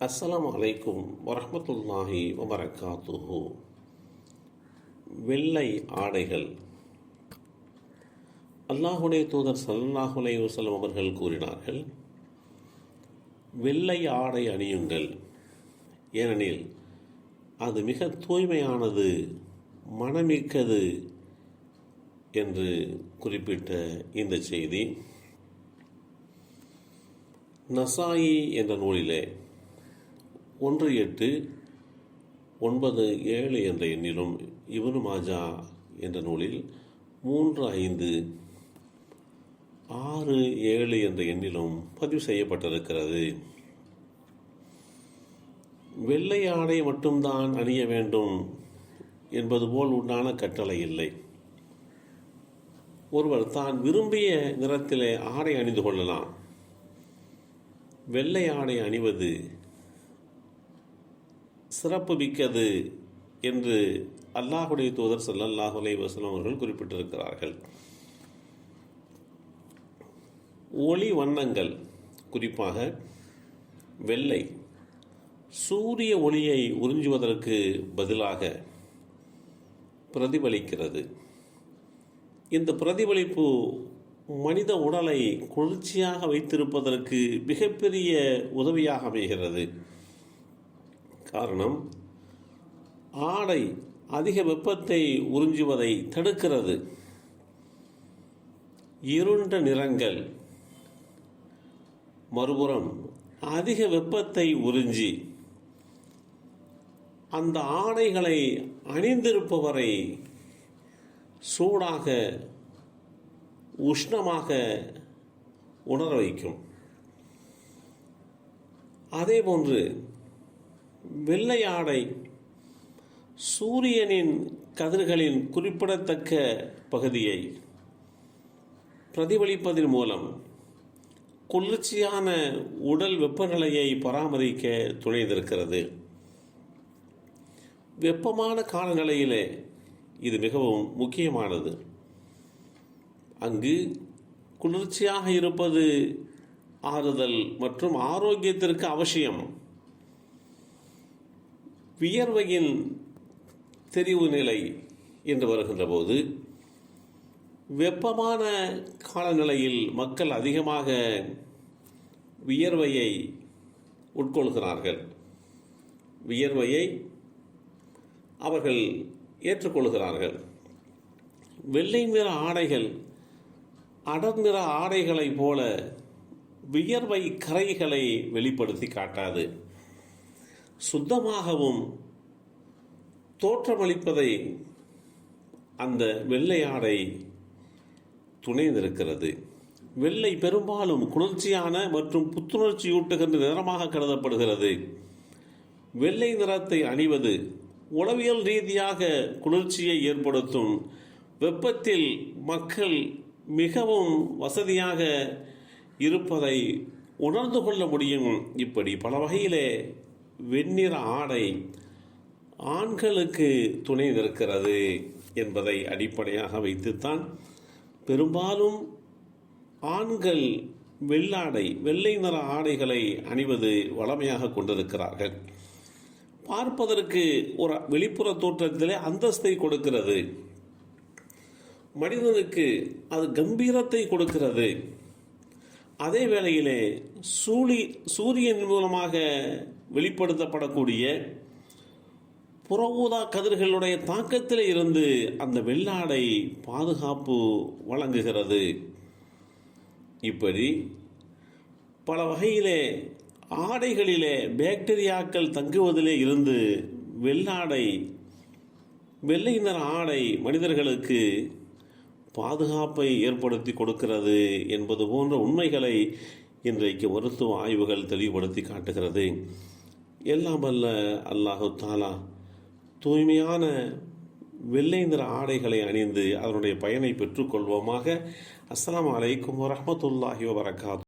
அஸ்ஸலாம் அலைக்கும் வரமத்துல்லாஹி வபரகாத்துஹு. வெள்ளை ஆடைகள். அல்லாஹுடைய தூதர் சல்லாஹுலே வசலம் அவர்கள் கூறினார்கள் வெள்ளை ஆடை அணியுங்கள். ஏனெனில் அது மிக தூய்மையானது மனமிக்கது என்று குறிப்பிட்ட இந்த செய்தி. நசாயி என்ற நூலிலே ஒன்று எட்டு ஒன்பது ஏழு என்ற எண்ணிலும் இவனு மாஜா என்ற நூலில் மூன்று ஐந்து ஆறு ஏழு என்ற எண்ணிலும் பதிவு செய்யப்பட்டிருக்கிறது. வெள்ளை ஆடை மட்டும்தான் அணிய வேண்டும் என்பது போல் உண்டான கட்டளை இல்லை. ஒருவர் தான் விரும்பிய நிறத்திலே ஆடை அணிந்து கொள்ளலாம். வெள்ளை ஆடை அணிவது சிறப்பு மிக்கது என்று அல்லாஹுடைய தூதர் ஸல்லல்லாஹு அலைஹி வசலம் அவர்கள் குறிப்பிட்டிருக்கிறார்கள். ஒளி வண்ணங்கள் குறிப்பாக வெள்ளை சூரிய ஒளியை உறிஞ்சுவதற்கு பதிலாக பிரதிபலிக்கிறது. இந்த பிரதிபலிப்பு மனித உடலை குளிர்ச்சியாக வைத்திருப்பதற்கு மிகப்பெரிய உதவியாக அமைகிறது. காரணம் ஆடை அதிக வெப்பத்தை உறிஞ்சுவதை தடுக்கிறது. இருண்ட நிறங்கள். மறுபுறம் அதிக வெப்பத்தை உறிஞ்சி அந்த ஆடைகளை அணிந்திருப்பவரை சூடாக உஷ்ணமாக உணர வைக்கும். அதேபோன்று வெள்ளை ஆடை சூரியனின் கதிர்களின் குறிப்பிடத்தக்க பகுதியை பிரதிபலிப்பதன் மூலம் குளிர்ச்சியான உடல் வெப்பநிலையை பராமரிக்க துணைந்திருக்கிறது. வெப்பமான காலநிலையிலே இது மிகவும் முக்கியமானது. அங்கு குளிர்ச்சியாக இருப்பது ஆறுதல் மற்றும் ஆரோக்கியத்திற்கு அவசியம். வியர்வையின் தெரிவு நிலை என்று வருகின்ற போது வெப்பமான காலநிலையில் மக்கள் அதிகமாக வியர்வையை உட்கொள்கிறார்கள். வியர்வையை அவர்கள் ஏற்றுக்கொள்கிறார்கள். வெள்ளை நிற ஆடைகள் அடர் நிற ஆடைகளைப் போல வியர்வை கரைகளை வெளிப்படுத்தி காட்டாது. சுத்தமாகவும் தோற்றமளிப்பதை அந்த வெள்ளை ஆடை துணை நிற்கிறது வெள்ளை பெரும்பாலும் குளிர்ச்சியான மற்றும் புத்துணர்ச்சியூட்டுகின்ற நிறமாக கருதப்படுகிறது. வெள்ளை நிறத்தை அணிவது உளவியல் ரீதியாக குளிர்ச்சியை ஏற்படுத்தும். வெப்பத்தில் மக்கள் மிகவும் வசதியாக இருப்பதை உணர்ந்து கொள்ள முடியும். இப்படி பல வகையிலே வெண்ணிற ஆடை ஆண்களுக்கு துணை நிற்கிறது என்பதை அடிப்படையாக வைத்துத்தான் பெரும்பாலும் ஆண்கள் வெள்ளாடை வெள்ளை நிற ஆடைகளை அணிவது வளமையாக கொண்டிருக்கிறார்கள். பார்ப்பதற்கு ஒரு வெளிப்புற தோற்றத்திலே அந்தஸ்தை கொடுக்கிறது. மனிதனுக்கு அது கம்பீரத்தை கொடுக்கிறது. அதே வேளையிலே சூழி சூரியன் மூலமாக வெளிப்படுத்தப்படக்கூடிய புற ஊதா கதிர்களுடைய தாக்கத்தில் இருந்து அந்த வெள்ளாடை பாதுகாப்பு வழங்குகிறது. இப்படி பல வகையிலே ஆடைகளிலே பாக்டீரியாக்கள் தங்குவதிலே இருந்து வெள்ளாடை வெள்ளை நிற ஆடை மனிதர்களுக்கு பாதுகாப்பை ஏற்படுத்தி கொடுக்கிறது என்பது போன்ற உண்மைகளை இன்றைக்கு மருத்துவ ஆய்வுகள் தெளிவுபடுத்தி காட்டுகிறது. எல்லாம் அல்ல அல்லாஹு தாலா தூய்மையான வெள்ளை நிற ஆடைகளை அணிந்து அதனுடைய பயனை பெற்றுக்கொள்வோமாக. அஸ்லாம் வலைக்கம் வரமத்துல்லாஹி வரகாத்